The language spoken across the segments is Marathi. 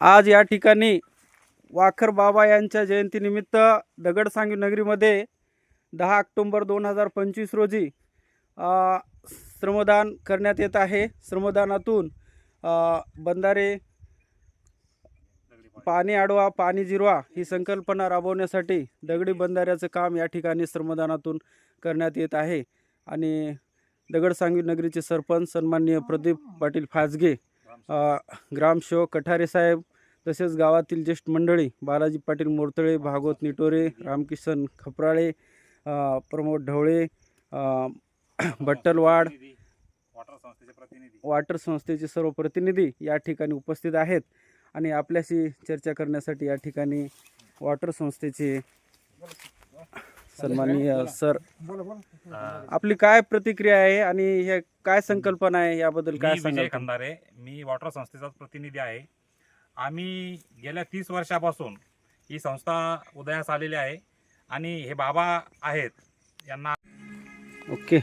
आज या ठिकाणी वाखर बाबा यांच्या जयंतीनिमित्त दगडसांगी नगरीमध्ये दहा ऑक्टोंबर दोन हजार पंचवीस रोजी श्रमदान करण्यात येत आहे. श्रमदानातून बंधारे पाणी आडवा पाणी जिरवा ही संकल्पना राबवण्यासाठी दगडी बंधाऱ्याचं काम या ठिकाणी श्रमदानातून करण्यात येत आहे. आणि दगडसांगवी नगरीचे सरपंच सन्माननीय प्रदीप पाटील फाजगे अ, ग्रामसेवक कठारे साहेब तसेच गावातील ज्येष्ठ मंडळी बालाजी पाटील मोरतळे भागवत निटोरे रामकिशन खपराळे प्रमोद ढवळे भट्टलवाड बट्टलवाड वॉटर संस्थेचे सर्व प्रतिनिधी या ठिकाणी उपस्थित आहेत आणि आपल्याशी चर्चा करण्यासाठी या ठिकाणी वॉटर संस्थेचे सन्माननीय सर. आपली काय प्रतिक्रिया आहे आणि हे काय संकल्पना आहे याबद्दल काय मी विजय सांगाल? खंदारे. मी वॉटर संस्थेचा प्रतिनिधी आहे. आम्ही गेल्या तीस वर्षापासून ही संस्था उदयास आलेली आहे आणि हे बाबा आहेत. यांना ओके.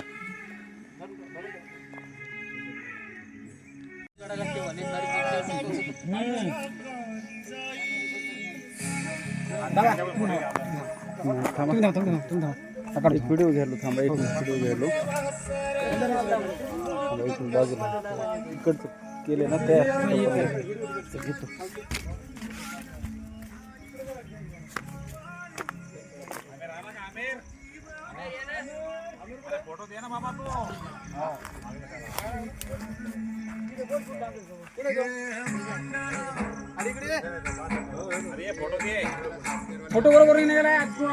थांबा. एक व्हिडिओ घ्यायलो थांबा एक व्हिडिओ घ्यायलो. थांबा, एक बाजूला. इकडचं केले ना त्या ते घेतो फोटो दे ना बाबा तू अरे फोटो दे ফটো বড় করে নিয়ে গেলে এক পুরো